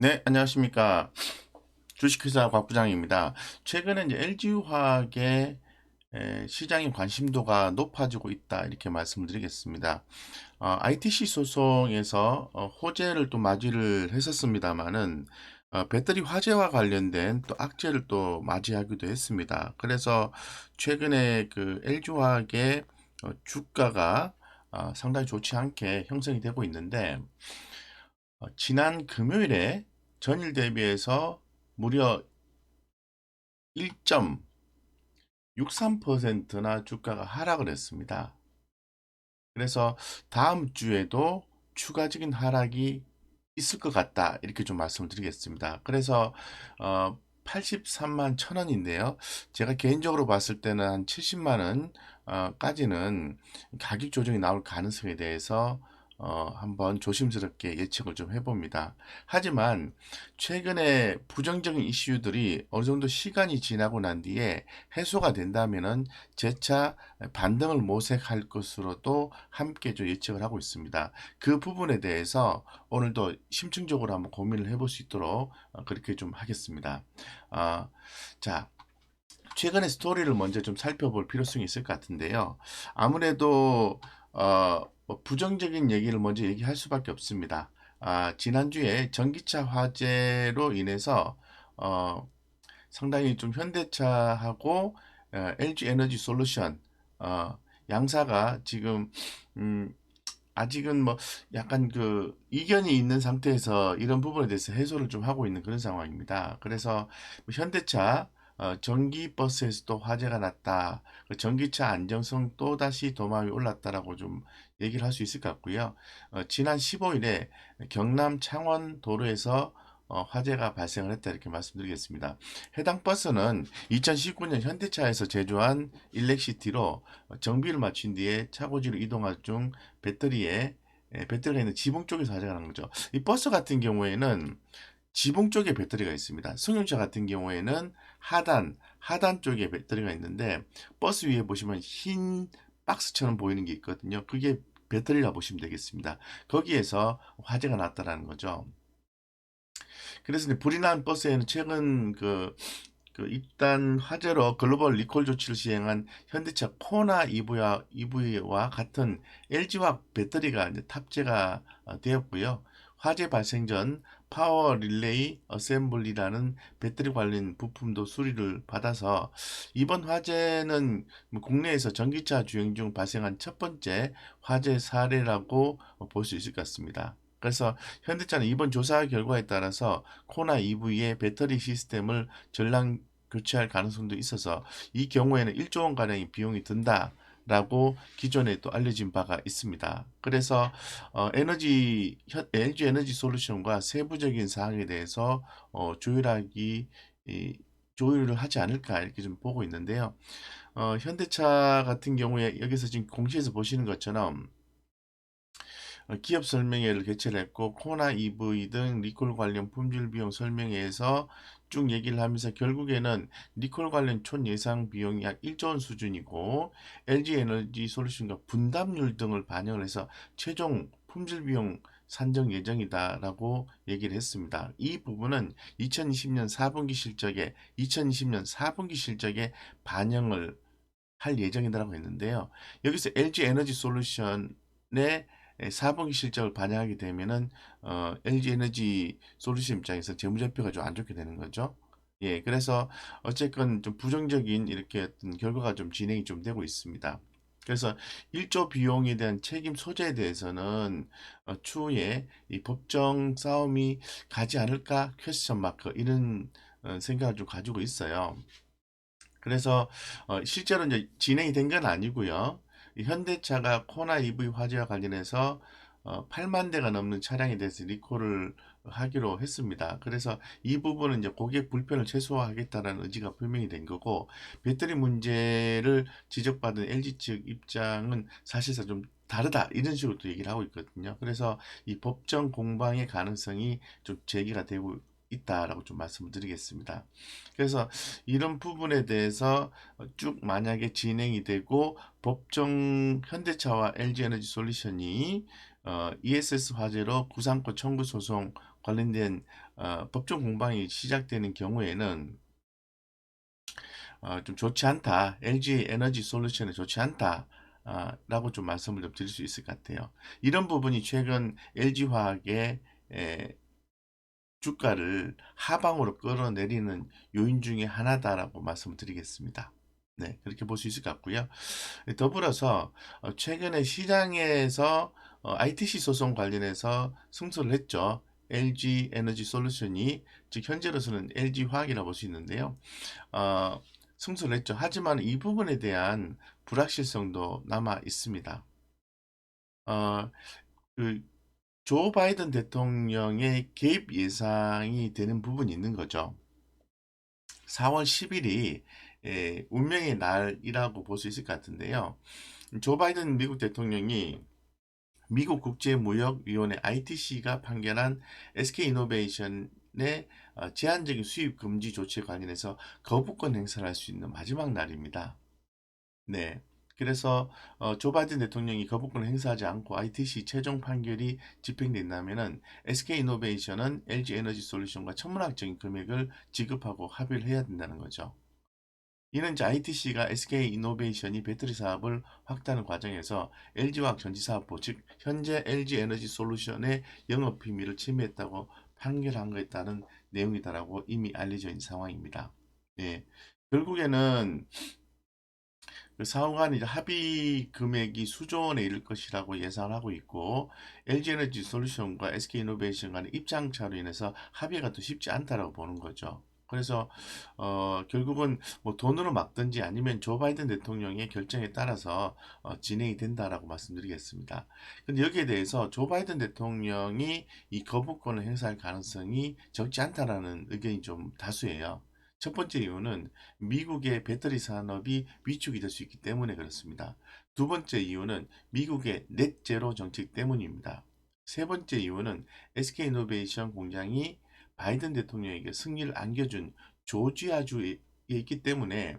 네, 안녕하십니까. 주식회사 곽 부장입니다. 최근에 이제 LG화학의 에, 시장의 관심도가 높아지고 있다 이렇게 말씀을 드리겠습니다. 어, ITC 소송에서 어, 호재를 또 맞이를 했었습니다만은 어, 배터리 화재와 관련된 또 악재를 또 맞이하기도 했습니다. 그래서 최근에 그 LG화학의 어, 주가가 어, 상당히 좋지 않게 형성이 되고 있는데 어, 지난 금요일에 전일 대비해서 무려 1.63%나 주가가 하락을 했습니다. 그래서 다음 주에도 추가적인 하락이 있을 것 같다. 이렇게 좀 말씀을 드리겠습니다. 그래서 어 83만 천 원인데요. 제가 개인적으로 봤을 때는 한 70만 원까지는 가격 조정이 나올 가능성에 대해서 어, 한번 조심스럽게 예측을 좀 해봅니다. 하지만 최근에 부정적인 이슈들이 어느 정도 시간이 지나고 난 뒤에 해소가 된다면은 재차 반등을 모색할 것으로도 함께 좀 예측을 하고 있습니다. 그 부분에 대해서 오늘도 심층적으로 한번 고민을 해볼 수 있도록 어, 그렇게 좀 하겠습니다. 어, 자, 최근의 스토리를 먼저 좀 살펴볼 필요성이 있을 것 같은데요. 아무래도 어, 뭐 부정적인 얘기를 먼저 얘기할 수밖에 없습니다. 아, 지난주에 전기차 화재로 인해서 어, 상당히 좀 현대차하고 어, LG 에너지 솔루션 어, 양사가 지금 음, 아직은 뭐 약간 그 이견이 있는 상태에서 이런 부분에 대해서 해소를 좀 하고 있는 그런 상황입니다. 그래서 뭐 현대차 어, 전기 버스에서도 화재가 났다. 그 전기차 안정성 또다시 도마에 올랐다라고 좀 얘기를 할 수 있을 것 같고요. 어, 지난 15일에 경남 창원 도로에서 어, 화재가 발생을 했다 이렇게 말씀드리겠습니다. 해당 버스는 2019년 현대차에서 제조한 일렉시티로 정비를 마친 뒤에 차고지로 이동할 중 배터리에 에, 배터리가 있는 지붕 쪽에서 화재가 난 거죠. 이 버스 같은 경우에는 지붕 쪽에 배터리가 있습니다. 승용차 같은 경우에는 하단, 하단 쪽에 배터리가 있는데 버스 위에 보시면 흰 박스처럼 보이는 게 있거든요. 그게 배터리라 보시면 되겠습니다. 거기에서 화재가 났다라는 거죠. 그래서 불이 난 버스에는 최근 그, 그 입단 화재로 글로벌 리콜 조치를 시행한 현대차 코나 EV와, EV와 같은 LG화 배터리가 탑재가 어, 되었고요. 화재 발생 전 파워 릴레이 어셈블리라는 배터리 관련 부품도 수리를 받아서 이번 화재는 뭐 국내에서 전기차 주행 중 발생한 첫 번째 화재 사례라고 볼 수 있을 것 같습니다. 그래서 현대차는 이번 조사 결과에 따라서 코나 EV의 배터리 시스템을 전량 교체할 가능성도 있어서 이 경우에는 1조 원 가량의 비용이 든다. 라고 기존에 또 알려진 바가 있습니다. 그래서 어, 에너지 LG 에너지 솔루션과 세부적인 사항에 대해서 어, 조율하기 이, 조율을 하지 않을까 이렇게 좀 보고 있는데요. 어, 현대차 같은 경우에 여기서 지금 공시에서 보시는 것처럼 어, 기업 설명회를 개최를 했고 코나 EV 등 리콜 관련 품질 비용 설명회에서 쭉 얘기를 하면서 결국에는 리콜 관련 총 예상 비용이 약 1조 원 수준이고 LG 에너지 솔루션과 분담률 등을 반영을 해서 최종 품질 비용 산정 예정이다라고 얘기를 했습니다. 이 부분은 2020년 4분기 실적에 2020년 4분기 실적에 반영을 할 예정이다라고 했는데요. 여기서 LG 에너지 솔루션의 4분기 실적을 반영하게 되면은 어, LG 에너지 솔루션 입장에서 재무제표가 좀 안 좋게 되는 거죠. 예, 그래서 어쨌건 좀 부정적인 이렇게 어떤 결과가 좀 진행이 좀 되고 있습니다. 그래서 1조 비용에 대한 책임 소재에 대해서는 어, 추후에 이 법정 싸움이 가지 않을까 퀘스천 마크 이런 어, 생각을 좀 가지고 있어요. 그래서 어, 실제로 이제 진행이 된 건 아니고요. 현대차가 코나 EV 화재와 관련해서 어, 8만 대가 넘는 차량에 대해서 리콜을 하기로 했습니다. 그래서 이 부분은 이제 고객 불편을 최소화하겠다는 의지가 표명이 된 거고 배터리 문제를 지적받은 LG 측 입장은 사실상 좀 다르다 이런 식으로 또 얘기를 하고 있거든요. 그래서 이 법정 공방의 가능성이 좀 제기가 되고 있다라고 좀 말씀을 드리겠습니다. 그래서 이런 부분에 대해서 쭉 만약에 진행이 되고 법정 현대차와 LG에너지 솔루션이 어, ESS 화재로 구상권 청구 소송 관련된 어, 법정 공방이 시작되는 경우에는 어, 좀 좋지 않다. LG 에너지 솔루션이 좋지 않다. 아, 라고 좀 말씀을 좀 드릴 수 있을 것 같아요. 이런 부분이 최근 LG화학의 에, 주가를 하방으로 끌어내리는 요인 중에 하나다라고 말씀을 드리겠습니다. 네, 그렇게 볼 수 있을 것 같고요. 더불어서 어, 최근에 시장에서 어, ITC 소송 관련해서 승소를 했죠. LG 에너지 솔루션이 즉 현재로서는 LG 화학이라고 볼 수 있는데요. 어, 승소를 했죠. 하지만 이 부분에 대한 불확실성도 남아 있습니다. 어, 그, 조 바이든 대통령의 개입 예상이 되는 부분이 있는 거죠. 4월 10일이 예, 운명의 날이라고 볼 수 있을 것 같은데요. 조 바이든 미국 대통령이 미국 국제무역위원회 ITC가 판결한 SK이노베이션의 어, 제한적인 수입 금지 조치에 관련해서 거부권 행사를 할 수 있는 마지막 날입니다. 네. 그래서 어, 조 바이든 대통령이 거부권을 행사하지 않고 ITC 최종 판결이 집행된다면은 SK이노베이션은 LG 에너지 솔루션과 천문학적인 금액을 지급하고 합의를 해야 된다는 거죠. 이는 ITC가 SK 이노베이션이 배터리 사업을 확대하는 과정에서 LG화학 전지사업부 즉 현재 LG 에너지 솔루션의 영업 비밀을 침해했다고 판결한 것에 따른 내용이다라고 이미 알려져 있는 상황입니다. 예. 결국에는 그 사후 간 이제 합의 금액이 수조 원에 이를 것이라고 예상을 하고 있고 LG 에너지 솔루션과 SK 이노베이션 간의 입장 차로 인해서 합의가 더 쉽지 않다라고 보는 거죠. 그래서 어, 결국은 뭐 돈으로 막든지 아니면 조 바이든 대통령의 결정에 따라서 어, 진행이 된다라고 말씀드리겠습니다. 근데 여기에 대해서 조 바이든 대통령이 이 거부권을 행사할 가능성이 적지 않다라는 의견이 좀 다수예요. 첫 번째 이유는 미국의 배터리 산업이 위축이 될 수 있기 때문에 그렇습니다. 두 번째 이유는 미국의 넷제로 정책 때문입니다. 세 번째 이유는 SK이노베이션 공장이 바이든 대통령에게 승리를 안겨준 조지아주에 있기 때문에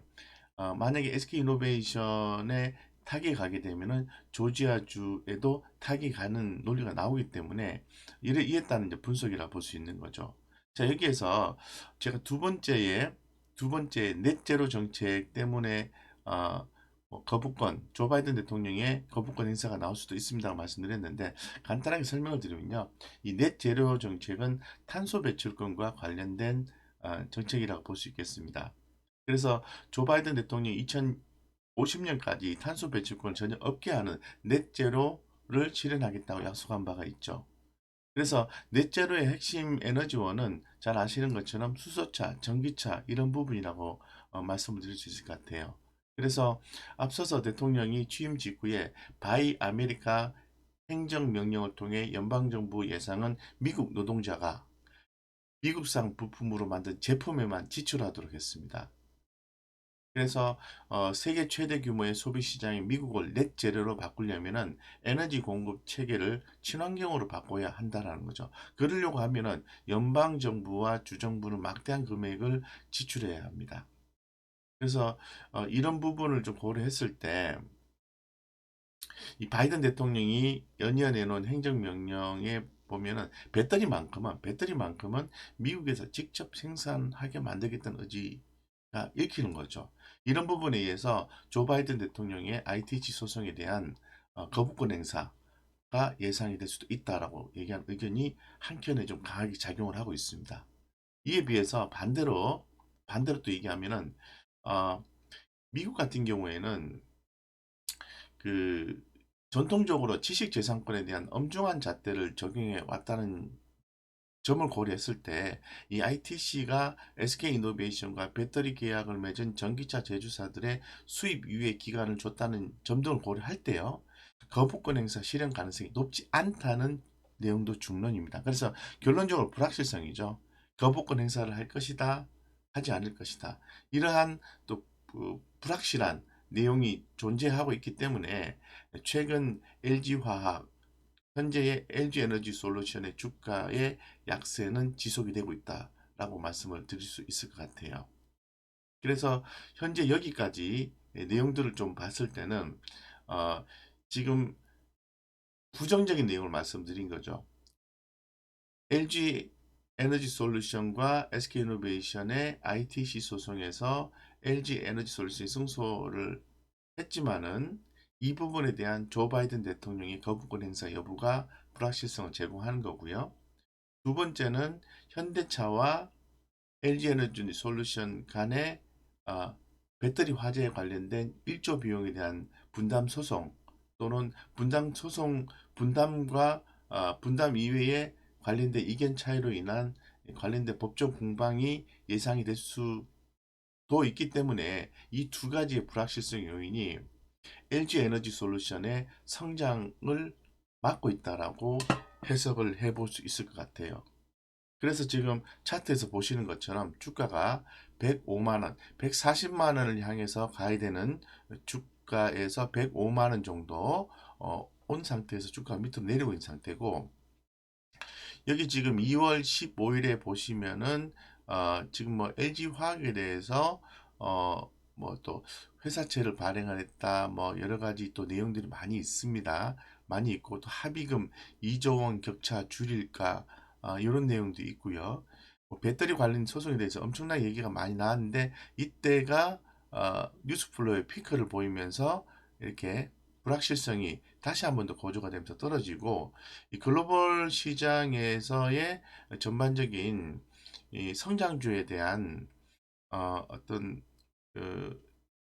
어, 만약에 SK이노베이션에 타격이 가게 되면은 조지아주에도 타격이 가는 논리가 나오기 때문에 이를 이했다는 이제 분석이라 볼 수 있는 거죠. 자 여기에서 제가 두 번째에 두 번째 넷제로 정책 때문에 어, 뭐 거부권, 조 바이든 대통령의 거부권 행사가 나올 수도 있습니다. 말씀드렸는데 간단하게 설명을 드리면요. 이 넷제로 정책은 탄소 배출권과 관련된 어, 정책이라고 볼 수 있겠습니다. 그래서 조 바이든 대통령이 2050년까지 탄소 배출권을 전혀 없게 하는 넷제로를 실현하겠다고 약속한 바가 있죠. 그래서 넷제로의 핵심 에너지원은 잘 아시는 것처럼 수소차, 전기차 이런 부분이라고 어, 말씀을 드릴 수 있을 것 같아요. 그래서 앞서서 대통령이 취임 직후에 바이 아메리카 행정명령을 통해 연방정부 예상은 미국 노동자가 미국산 부품으로 만든 제품에만 지출하도록 했습니다. 그래서 어, 세계 최대 규모의 소비 시장인 미국을 넷 제로로 바꾸려면은 에너지 공급 체계를 친환경으로 바꿔야 한다라는 거죠. 그러려고 하면은 연방 정부와 주정부는 막대한 금액을 지출해야 합니다. 그래서 어, 이런 부분을 좀 고려했을 때 이 바이든 대통령이 연이어 내놓은 행정명령에 보면은 배터리만큼은 배터리만큼은 미국에서 직접 생산하게 만들겠다는 의지가 읽히는 거죠. 이런 부분에 의해서 조 바이든 대통령의 ITC 소송에 대한 어, 거부권 행사가 예상이 될 수도 있다라고 얘기한 의견이 한켠에 좀 강하게 작용을 하고 있습니다. 이에 비해서 반대로 반대로 또 얘기하면은 어, 미국 같은 경우에는 그 전통적으로 지식 재산권에 대한 엄중한 잣대를 적용해 왔다는 점을 고려했을 때 이 ITC가 SK이노베이션과 배터리 계약을 맺은 전기차 제조사들의 수입 유예 기간을 줬다는 점 등을 고려할 때요. 거부권 행사 실현 가능성이 높지 않다는 내용도 중론입니다. 그래서 결론적으로 불확실성이죠. 거부권 행사를 할 것이다. 하지 않을 것이다. 이러한 또 불확실한 내용이 존재하고 있기 때문에 최근 LG화학 현재의 LG에너지 솔루션의 주가의 약세는 지속이 되고 있다라고 말씀을 드릴 수 있을 것 같아요. 그래서 현재 여기까지 내용들을 좀 봤을 때는 어, 지금 부정적인 내용을 말씀드린 거죠. LG 에너지 솔루션과 SK 이노베이션의 ITC 소송에서 LG 에너지 솔루션이 승소를 했지만은 이 부분에 대한 조 바이든 대통령의 거부권 행사 여부가 불확실성을 제공하는 거고요. 두 번째는 현대차와 LG 에너지 솔루션 간의 어, 배터리 화재에 관련된 1조 비용에 대한 분담 소송 또는 분담 소송 분담과 어, 분담 이외에 관련된 이견 차이로 인한 관련된 법적 공방이 예상이 될 수도 있기 때문에 이 두 가지의 불확실성 요인이 LG 에너지 솔루션의 성장을 막고 있다라고 해석을 해볼 수 있을 것 같아요. 그래서 지금 차트에서 보시는 것처럼 주가가 105만원, 140만원을 향해서 가야 되는 주가에서 105만원 정도 어, 온 상태에서 주가가 밑으로 내려오고 있는 상태고 여기 지금 2월 15일에 보시면은 어, 지금 뭐 LG 화학에 대해서 어, 뭐 또 회사채를 발행했다 뭐 여러 가지 또 내용들이 많이 있습니다. 많이 있고 또 합의금 2조 원 격차 줄일까 어, 이런 내용도 있고요. 뭐 배터리 관련 소송에 대해서 엄청나게 얘기가 많이 나왔는데 이때가 어, 뉴스플로의 피크를 보이면서 이렇게 불확실성이 다시 한 번 더 고조가 되면서 떨어지고 이 글로벌 시장에서의 전반적인 이 성장주에 대한 어, 어떤 그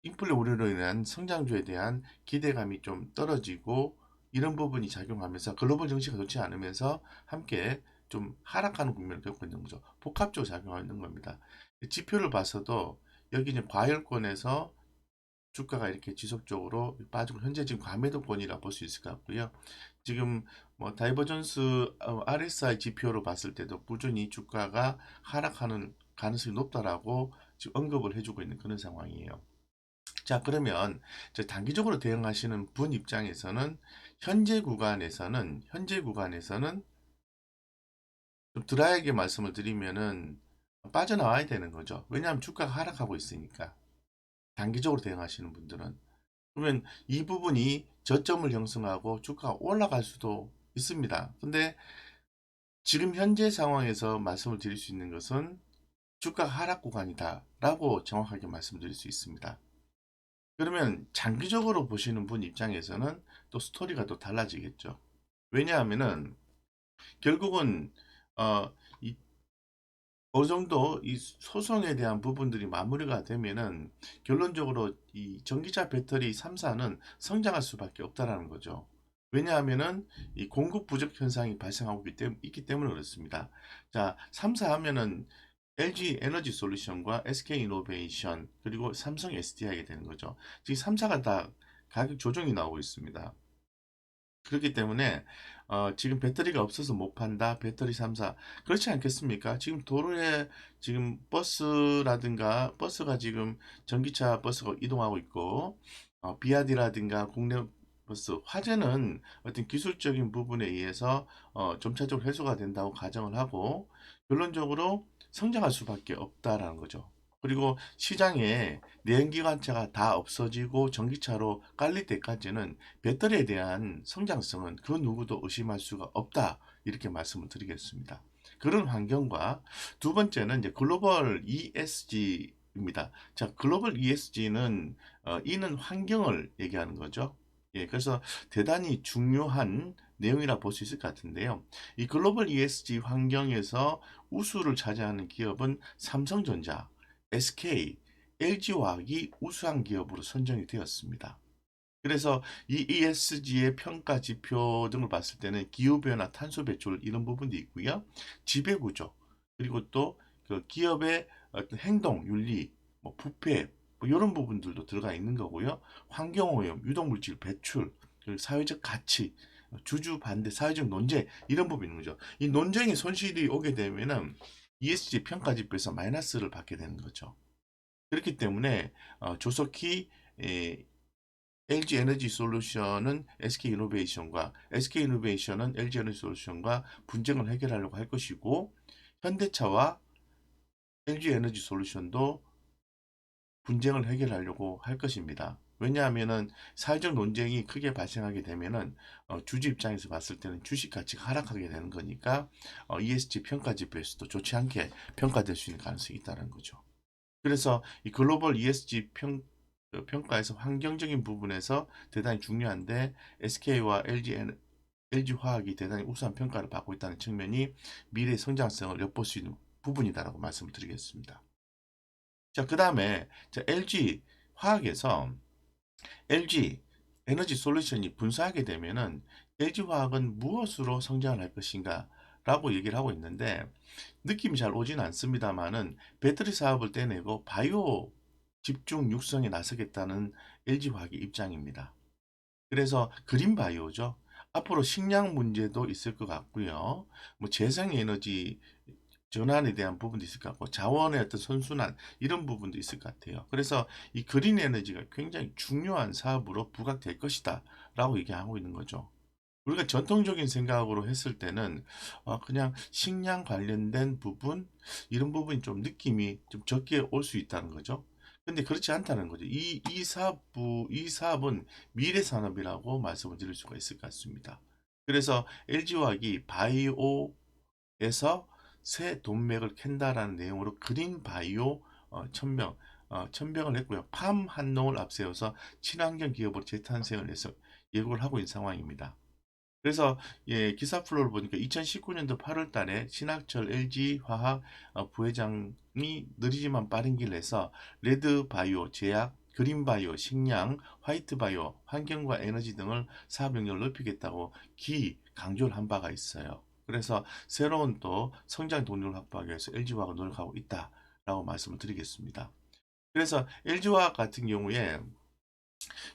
인플레 우려로 인한 성장주에 대한 기대감이 좀 떨어지고 이런 부분이 작용하면서 글로벌 증시가 좋지 않으면서 함께 좀 하락하는 국면을 겪고 있는 거죠. 복합적으로 작용하고 있는 겁니다. 지표를 봐서도 여기 이제 과열권에서 주가가 이렇게 지속적으로 빠지고 현재 지금 과매도권이라 볼 수 있을 것 같고요. 지금 뭐 다이버전스 어, RSI 지표로 봤을 때도 꾸준히 주가가 하락하는 가능성이 높다라고 지금 언급을 해주고 있는 그런 상황이에요. 자 그러면 단기적으로 대응하시는 분 입장에서는 현재 구간에서는 현재 구간에서는 좀 드라이하게 말씀을 드리면은 빠져나와야 되는 거죠. 왜냐하면 주가가 하락하고 있으니까. 단기적으로 대응하시는 분들은 그러면 이 부분이 저점을 형성하고 주가가 올라갈 수도 있습니다. 근데 지금 현재 상황에서 말씀을 드릴 수 있는 것은 주가 하락 구간이다 라고 정확하게 말씀드릴 수 있습니다. 그러면 장기적으로 보시는 분 입장에서는 또 스토리가 또 달라지겠죠. 왜냐하면은 결국은 어, 이 어느 정도 이 소송에 대한 부분들이 마무리가 되면은 결론적으로 이 전기차 배터리 3사는 성장할 수밖에 없다라는 거죠. 왜냐하면은 이 공급 부족 현상이 발생하고 있기 때문에 그렇습니다. 자, 3사 하면은 LG 에너지 솔루션과 SK 이노베이션 그리고 삼성 SDI가 되는 거죠. 지금 3사가 다 가격 조정이 나오고 있습니다. 그렇기 때문에 어, 지금 배터리가 없어서 못 판다. 배터리 3사. 그렇지 않겠습니까? 지금 도로에 지금 버스라든가 버스가 지금 전기차 버스가 이동하고 있고 어, 비아디라든가 국내 버스 화재는 어떤 기술적인 부분에 의해서 어, 점차적으로 해소가 된다고 가정을 하고 결론적으로 성장할 수밖에 없다라는 거죠. 그리고 시장에 내연기관차가 다 없어지고 전기차로 깔릴 때까지는 배터리에 대한 성장성은 그 누구도 의심할 수가 없다. 이렇게 말씀을 드리겠습니다. 그런 환경과 두 번째는 이제 글로벌 ESG입니다. 자, 글로벌 ESG는 어, 이는 환경을 얘기하는 거죠. 예, 그래서 대단히 중요한 내용이라 볼 수 있을 것 같은데요. 이 글로벌 ESG 환경에서 우수를 차지하는 기업은 삼성전자, SK, LG화학이 우수한 기업으로 선정이 되었습니다. 그래서 이 ESG의 평가 지표 등을 봤을 때는 기후변화, 탄소 배출 이런 부분도 있고요. 지배구조, 그리고 또 그 기업의 어떤 행동, 윤리, 뭐 부패, 뭐 이런 부분들도 들어가 있는 거고요. 환경오염, 유독물질 배출, 그리고 사회적 가치, 주주 반대, 사회적 논쟁 이런 부분이 있는 거죠. 이 논쟁의 손실이 오게 되면은 ESG 평가 지표에서 마이너스를 받게 되는 거죠. 그렇기 때문에 어, 조속히 에, LG 에너지 솔루션은 SK 이노베이션과 SK 이노베이션은 LG 에너지 솔루션과 분쟁을 해결하려고 할 것이고 현대차와 LG 에너지 솔루션도 분쟁을 해결하려고 할 것입니다. 왜냐하면은 사회적 논쟁이 크게 발생하게 되면은 어, 주주 입장에서 봤을 때는 주식 가치가 하락하게 되는 거니까 어, ESG 평가 지표에서도 좋지 않게 평가될 수 있는 가능성이 있다는 거죠. 그래서 이 글로벌 ESG 평, 어, 평가에서 환경적인 부분에서 대단히 중요한데 SK와 LG, LG 화학이 대단히 우수한 평가를 받고 있다는 측면이 미래 성장성을 엿볼 수 있는 부분이다라고 말씀을 드리겠습니다. 자, 그 다음에 LG 화학에서 LG 에너지 솔루션이 분사하게 되면은 LG 화학은 무엇으로 성장을 할 것인가 라고 얘기를 하고 있는데 느낌이 잘 오진 않습니다만은 배터리 사업을 떼내고 바이오 집중 육성에 나서겠다는 LG 화학의 입장입니다. 그래서 그린 바이오죠. 앞으로 식량 문제도 있을 것 같고요. 뭐 재생 에너지 전환에 대한 부분도 있을 것 같고 자원의 어떤 선순환 이런 부분도 있을 것 같아요. 그래서 이 그린 에너지가 굉장히 중요한 사업으로 부각될 것이다 라고 얘기하고 있는 거죠. 우리가 전통적인 생각으로 했을 때는 어, 그냥 식량 관련된 부분 이런 부분이 좀 느낌이 좀 적게 올 수 있다는 거죠. 근데 그렇지 않다는 거죠. 이, 이 사업부, 이 사업은 미래 산업이라고 말씀을 드릴 수가 있을 것 같습니다. 그래서 LG화학이 바이오에서 새 돈맥을 캔다라는 내용으로 그린 바이오 어, 천명, 어, 천병을 했고요. 팜 한농을 앞세워서 친환경 기업으로 재탄생을 해서 예고를 하고 있는 상황입니다. 그래서 예, 기사 플로를 보니까 2019년도 8월 달에 신학철 LG화학 어, 부회장이 느리지만 빠른 길에서 레드바이오, 제약, 그린바이오, 식량, 화이트바이오, 환경과 에너지 등을 사업 영역을 넓히겠다고 기 강조를 한 바가 있어요. 그래서 새로운 또 성장 동력을 확보하기 위해서 LG화학을 노력하고 있다라고 말씀을 드리겠습니다. 그래서 LG화학 같은 경우에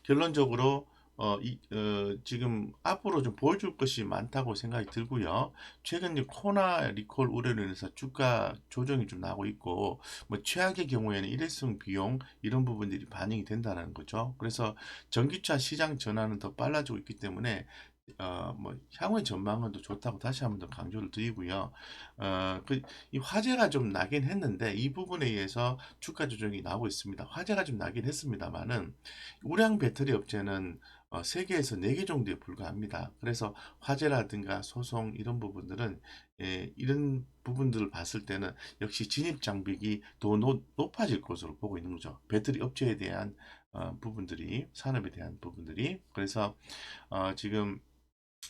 결론적으로 어, 이, 어, 지금 앞으로 좀 보여줄 것이 많다고 생각이 들고요. 최근 코나 리콜 우려로 인해서 주가 조정이 좀 나고 있고, 뭐 최악의 경우에는 일회성 비용 이런 부분들이 반영이 된다는 거죠. 그래서 전기차 시장 전환은 더 빨라지고 있기 때문에 어, 뭐 향후의 전망은 또 좋다고 다시 한번 더 강조를 드리고요. 어, 그, 이 화재가 좀 나긴 했는데 이 부분에 의해서 주가 조정이 나오고 있습니다. 화재가 좀 나긴 했습니다만은 우량 배터리 업체는 어, 세계에서 4개 정도에 불과합니다. 그래서 화재라든가 소송 이런 부분들은 예, 이런 부분들을 봤을 때는 역시 진입 장벽이 더 노, 높아질 것으로 보고 있는 거죠. 배터리 업체에 대한 어, 부분들이 산업에 대한 부분들이 그래서 어, 지금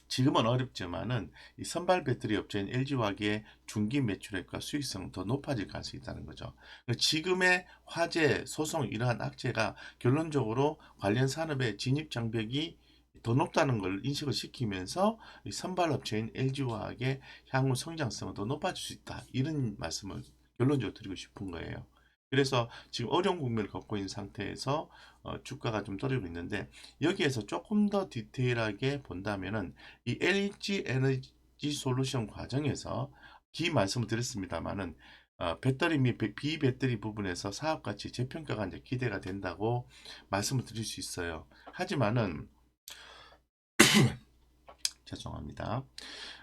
지금은 어렵지만은 이 선발 배터리 업체인 LG화학의 중기 매출액과 수익성은 더 높아질 가능성이 있다는 거죠. 지금의 화재, 소송 이러한 악재가 결론적으로 관련 산업의 진입 장벽이 더 높다는 걸 인식을 시키면서 선발 업체인 LG화학의 향후 성장성은 더 높아질 수 있다. 이런 말씀을 결론적으로 드리고 싶은 거예요. 그래서 지금 어려운 국면을 겪고 있는 상태에서 어, 주가가 좀 떨어지고 있는데 여기에서 조금 더 디테일하게 본다면은 이 LG 에너지 솔루션 과정에서 기 말씀을 드렸습니다만은 어, 배터리 및 비배터리 부분에서 사업 가치 재평가가 이제 기대가 된다고 말씀을 드릴 수 있어요. 하지만은 죄송합니다.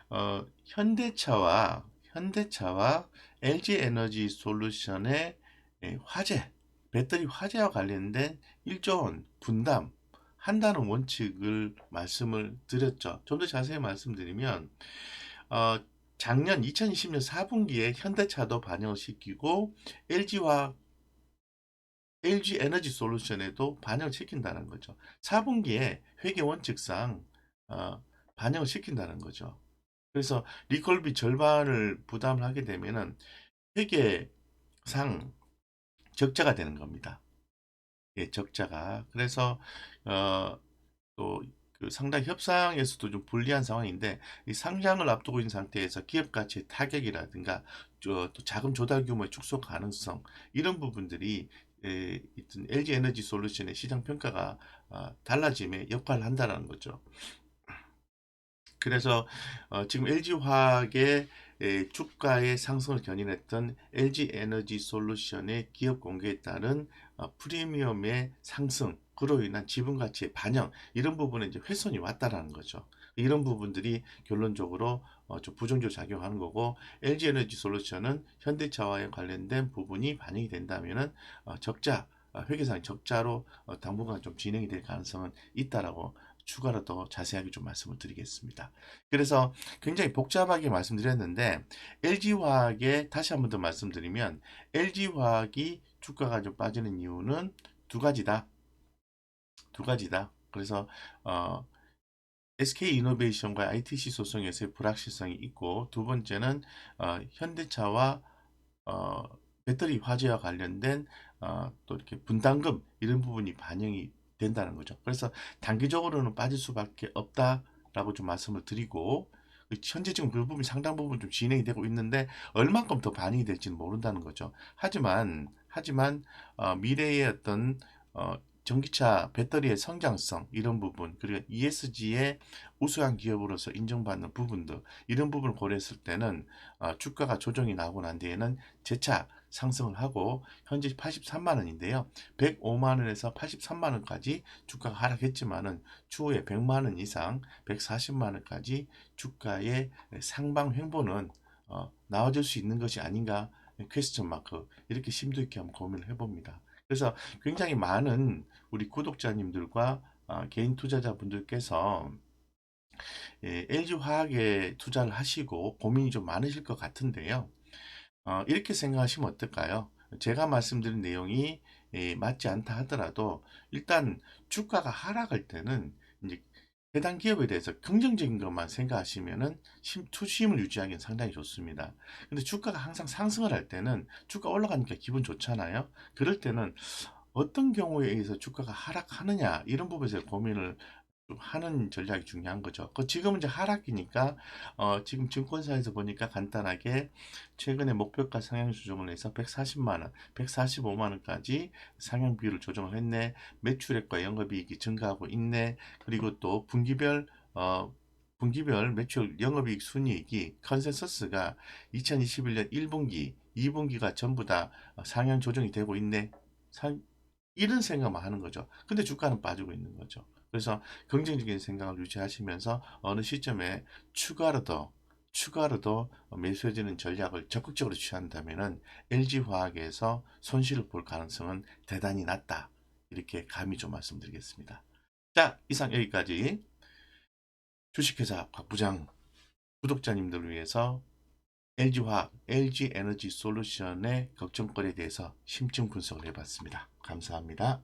어, 현대차와 현대차와 LG 에너지 솔루션의 예, 화재, 배터리 화재와 관련된 1조 원 분담 한다는 원칙을 말씀을 드렸죠. 좀 더 자세히 말씀드리면 어, 작년 2020년 4분기에 현대차도 반영을 시키고 LG화 LG 에너지 솔루션에도 반영을 시킨다는 거죠. 4분기에 회계 원칙상 어, 반영을 시킨다는 거죠. 그래서 리콜비 절반을 부담을 하게 되면은 회계상 적자가 되는 겁니다. 예, 적자가. 그래서 어, 또 그 상당 협상에서도 좀 불리한 상황인데 이 상장을 앞두고 있는 상태에서 기업 가치의 타격이라든가 또 자금 조달 규모의 축소 가능성 이런 부분들이 에, LG 에너지 솔루션의 시장 평가가 어, 달라짐에 역할을 한다는 거죠. 그래서 어, 지금 LG 화학의 주가의 상승을 견인했던 LG 에너지 솔루션의 기업 공개에 따른 어, 프리미엄의 상승, 그로 인한 지분 가치의 반영 이런 부분에 이제 훼손이 왔다라는 거죠. 이런 부분들이 결론적으로 어, 좀 부정적 작용하는 거고 LG 에너지 솔루션은 현대차와의 관련된 부분이 반영이 된다면은 어, 적자 어, 회계상 적자로 어, 당분간 좀 진행이 될 가능성은 있다라고 추가로 더 자세하게 좀 말씀을 드리겠습니다. 그래서 굉장히 복잡하게 말씀드렸는데 LG화학에 다시 한 번 더 말씀드리면 LG화학이 주가가 좀 빠지는 이유는 두 가지다. 두 가지다. 그래서 어, SK 이노베이션과 ITC 소송에서의 불확실성이 있고 두 번째는 어, 현대차와 어, 배터리 화재와 관련된 어, 또 이렇게 분담금 이런 부분이 반영이 된다는 거죠. 그래서 단기적으로는 빠질 수밖에 없다라고 좀 말씀을 드리고 현재 지금 그 부분이 상당 부분 좀 진행이 되고 있는데 얼만큼 더 반영이 될지는 모른다는 거죠. 하지만 하지만 어, 미래의 어떤 어, 전기차 배터리의 성장성 이런 부분 그리고 ESG의 우수한 기업으로서 인정받는 부분들 이런 부분을 고려했을 때는 어, 주가가 조정이 나고 난 뒤에는 재차 상승을 하고 현재 83만 원인데요. 105만 원에서 83만 원까지 주가가 하락했지만은 추후에 100만 원 이상 140만 원까지 주가의 상방 횡보는 어, 나와줄 수 있는 것이 아닌가 퀘스천 마크 이렇게 심도 있게 한번 고민을 해봅니다. 그래서 굉장히 많은 우리 구독자님들과 어, 개인 투자자분들께서 예, LG화학에 투자를 하시고 고민이 좀 많으실 것 같은데요. 어, 이렇게 생각하시면 어떨까요? 제가 말씀드린 내용이 예, 맞지 않다 하더라도 일단 주가가 하락할 때는 이제 해당 기업에 대해서 긍정적인 것만 생각하시면은 심, 투심을 유지하기는 상당히 좋습니다. 근데 주가가 항상 상승을 할 때는 주가 올라가니까 기분 좋잖아요. 그럴 때는 어떤 경우에 의해서 주가가 하락하느냐 이런 부분에서 고민을 좀 하는 전략이 중요한 거죠. 그 지금은 이제 하락이니까 어, 지금 증권사에서 보니까 간단하게 최근에 목표가 상향 조정을 해서 140만 원, 145만 원까지 상향 비율을 조정을 했네. 매출액과 영업이익이 증가하고 있네. 그리고 또 분기별 어, 분기별 매출 영업이익 순이익이 컨센서스가 2021년 1분기, 2분기가 전부 다 상향 조정이 되고 있네. 상, 이런 생각만 하는 거죠. 근데 주가는 빠지고 있는 거죠. 그래서 긍정적인 생각을 유지하시면서 어느 시점에 추가로 더 추가로 더 매수해지는 전략을 적극적으로 취한다면은 LG화학에서 손실을 볼 가능성은 대단히 낮다. 이렇게 감히 좀 말씀드리겠습니다. 자, 이상 여기까지 주식회사 곽부장 구독자님들을 위해서 LG화학, LG에너지 솔루션의 걱정거리에 대해서 심층 분석을 해봤습니다. 감사합니다.